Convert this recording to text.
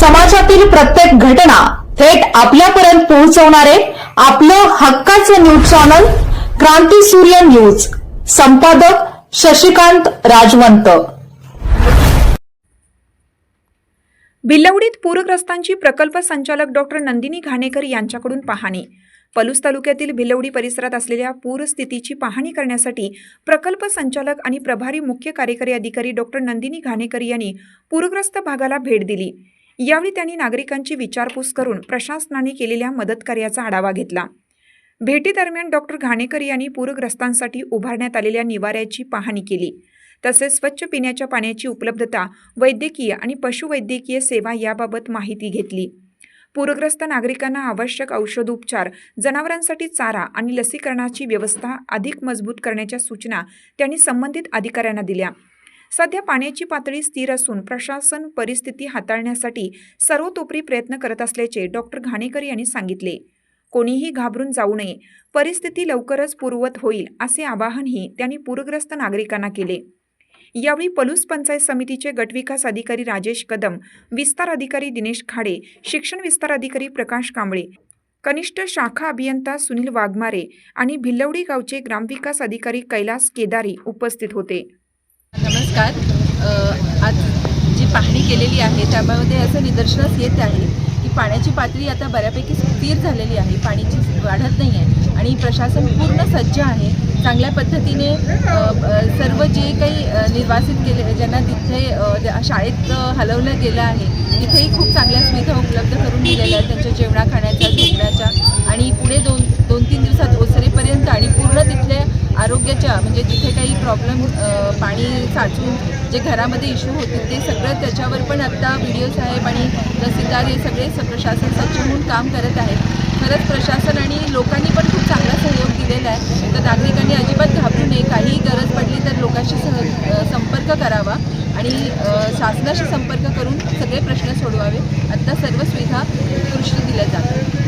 समाजातील प्रत्येक घटना थेट आपल्यापर्यंत पोहोचवणारे आपलं हक्काचं न्यूज चॅनल क्रांती सूर्य न्यूज. संपादक शशिकांत राजवंत. भिलवडीत पूरग्रस्तांची प्रकल्प संचालक डॉक्टर नंदिनी घाणेकर यांच्याकडून पाहणी. पलूस तालुक्यातील भिलवडी परिसरात असलेल्या पूरस्थितीची पाहणी करण्यासाठी प्रकल्प संचालक आणि प्रभारी मुख्य कार्यकारी अधिकारी डॉक्टर नंदिनी घाणेकर यांनी पूरग्रस्त भागाला भेट दिली. यावेळी त्यांनी नागरिकांची विचारपूस करून प्रशासनाने केलेल्या मदतकार्याचा आढावा घेतला. भेटीदरम्यान डॉक्टर घाणेकर यांनी पूरग्रस्तांसाठी उभारण्यात आलेल्या निवाऱ्याची पाहणी केली. तसेच स्वच्छ पिण्याच्या पाण्याची उपलब्धता वैद्यकीय आणि पशुवैद्यकीय सेवा याबाबत माहिती घेतली. पूरग्रस्त नागरिकांना आवश्यक औषधोपचार जनावरांसाठी चारा आणि लसीकरणाची व्यवस्था अधिक मजबूत करण्याच्या सूचना त्यांनी संबंधित अधिकाऱ्यांना दिल्या. सध्या पाण्याची पातळी स्थिर असून प्रशासन परिस्थिती हाताळण्यासाठी सर्वतोपरी प्रयत्न करत असल्याचे डॉक्टर घाणेकर यांनी सांगितले. कोणीही घाबरून जाऊ नये. परिस्थिती लवकरच पूर्ववत होईल असे आवाहनही त्यांनी पूरग्रस्त नागरिकांना केले. यावेळी पलूस पंचायत समितीचे गटविकास अधिकारी राजेश कदम विस्तार अधिकारी दिनेश खाडे शिक्षण विस्तार अधिकारी प्रकाश कांबळे कनिष्ठ शाखा अभियंता सुनील वाघमारे आणि भिल्लवडी गावचे ग्रामविकास अधिकारी कैलास केदारी उपस्थित होते. नमस्कार. आज जी पाहणी केलेली आहे त्यामध्ये असं निदर्शनास येत आहे की पाण्याची पातळी आता बऱ्यापैकी स्थिर झालेली आहे पाण्याची वाढत नाही आहे आणि प्रशासन पूर्ण सज्ज आहे. चांगल्या पद्धतीने सर्व जे काही निर्वासित केले ज्यांना तिथे शाळेत हलवलं गेलं आहे तिथेही खूप चांगल्या सुविधा उपलब्ध करून दिलेल्या आहेत. त्यांच्या जेवणा खाण्याच्या झोपण्याच्या काही प्रॉब्लेम पाणी साचून जे घरामध्ये इश्यू होते ते सगळं त्याच्यावर पण आत्ता व्हिडिओ साहेब आणि तहसीलदार हे सगळे स- प्रशासन सज्ज होऊन काम करत आहेत. खरंच प्रशासन आणि लोकांनी पण खूप चांगला सहयोग दिलेला आहे. तर नागरिकांनी अजिबात घाबरू नये. काही गरज पडली तर लोकांशी सह संपर्क करावा आणि शासनाशी संपर्क करून सगळे प्रश्न सोडवावे. आत्ता सर्व सुविधा दृष्टी दिल्या जातात.